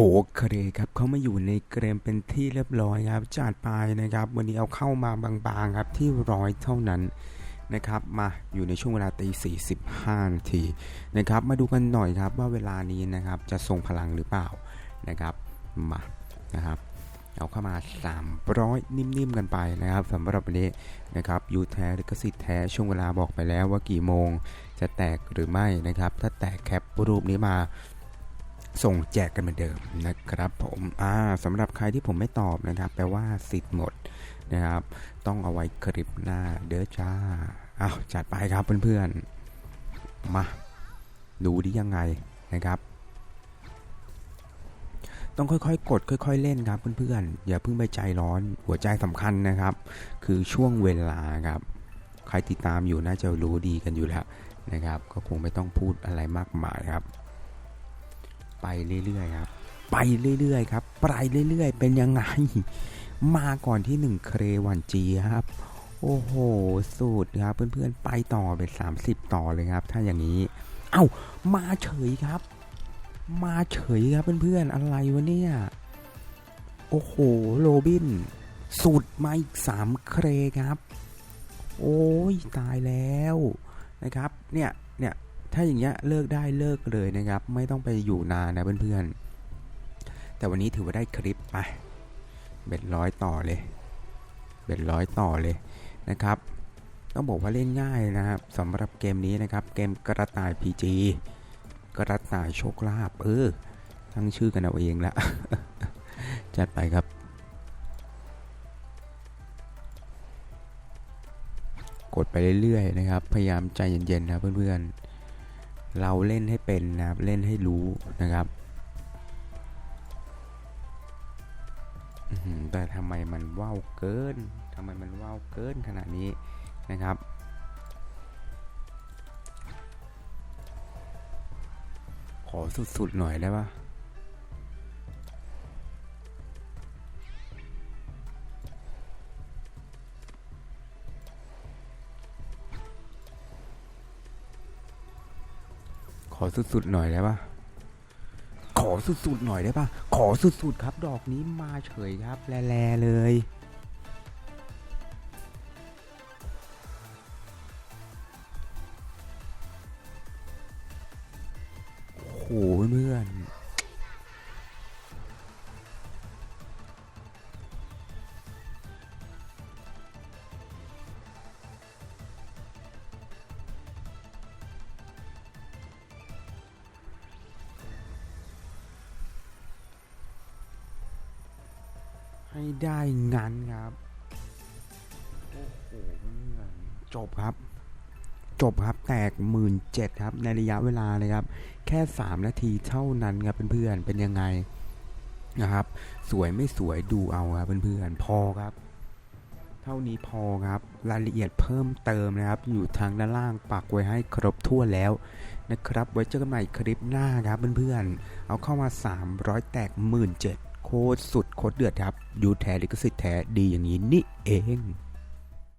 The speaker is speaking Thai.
โอเคครับเขามาอยู่ในเกมเป็นที่เรียบร้อยครับจัดไปนะครับ วันนี้เอาเข้ามาบางๆครับที่ร้อยเท่านั้นนะครับมาอยู่ในช่วงเวลาตีสี่สิบห้านาทีนะครับมาดูกันหน่อยครับว่าเวลานี้นะครับจะทรงพลังหรือเปล่านะครับมานะครับเอาเข้ามา 300 นิ่มๆกันไปนะครับสำหรับวันนี้นะครับยูแท้ลิขสิทธิ์แท้ช่วงเวลาบอกไปแล้วว่ากี่โมงจะแตกหรือไม่นะครับถ้าแตกแคปรูปนี้มา ส่งแจกกันเหมือนเดิมนะครับผมอ่าสำหรับใครที่ผมไม่ตอบนะครับ แปลว่าสิทธิ์หมดนะครับ ต้องเอาไว้คลิปหน้าเด้อจ้าอ้าวจัดไปครับเพื่อนๆ มาดูดิยังไงนะครับ ต้องค่อยๆ กดค่อย ๆ เล่นครับเพื่อนๆ อย่าเพิ่งไปใจร้อนหัวใจสำคัญนะครับ คือช่วงเวลาครับ ใครติดตามอยู่น่าจะรู้ดีกันอยู่แล้วนะครับ ก็คงไม่ต้องพูดอะไรมากมายครับ ไปเรื่อยๆครับ ไปเรื่อยๆครับ ไปเรื่อยๆ เป็นยังไง มาก่อนที่หนึ่งเครวันจีครับ โอ้โห สูตรครับ เพื่อนๆ ไปต่อเป็น30 ต่อเลยครับ ถ้าอย่างนี้ เอ้า มาเฉยครับ มาเฉยครับเพื่อนๆ อะไรวะเนี่ย โอ้โห โรบินสุดมาอีก3เครครับ โอ้ยตายแล้วนะครับ เนี่ย เนี่ย ถ้าอย่างเงี้ยเลิกได้เลิกเลยนะครับ ไม่ต้องไปอยู่นานนะเพื่อนๆ แต่วันนี้ถือว่าได้คลิปไปเบ็ดร้อยต่อเลยเบ็ดร้อยต่อเลยนะครับ ต้องบอกว่าเล่นง่ายนะครับสำหรับเกมนี้นะครับ เกมกระต่าย PG กระต่ายโชคลาภเออตั้งชื่อกันเอาเองละจัดไปครับกดไปเรื่อยๆนะครับ พยายามใจเย็นๆนะเพื่อนๆ เราเล่นให้เป็นนะครับ เล่นให้รู้นะครับแต่ทำไมมันว่าวเกินทำไมมันว่าวเกินขนาดนี้นะครับ ขอสุดๆหน่อยได้ปะ ขอสุดๆหน่อยได้ปะขอสุดๆหน่อยได้ปะขอสุดๆครับ ดอกนี้มาเฉยครับแลๆเลยโอ้โหเพื่อน ให้ได้งั้นครับ โอ้โหจบครับ จบครับแตกหมื่นเจ็ดครับ ในระยะเวลาเลยครับ แค่3นาทีเท่านั้นครับเพื่อนๆเป็นยังไงนะครับ สวยไม่สวยดูเอาครับเพื่อนๆพอครับ เท่านี้พอครับ รายละเอียดเพิ่มเติมนะครับ อยู่ทางด้านล่างปักไว้ให้ครบทั่วแล้วนะครับ ไว้เจอกันใหม่คลิปหน้าครับเพื่อนๆเอาเข้ามา 300 แตกหมื่นเจ็ด โคตรสุดโคตรเดือดครับยูแท้ลิขสิทธิ์แท้ดีอย่างนี้นี่เอง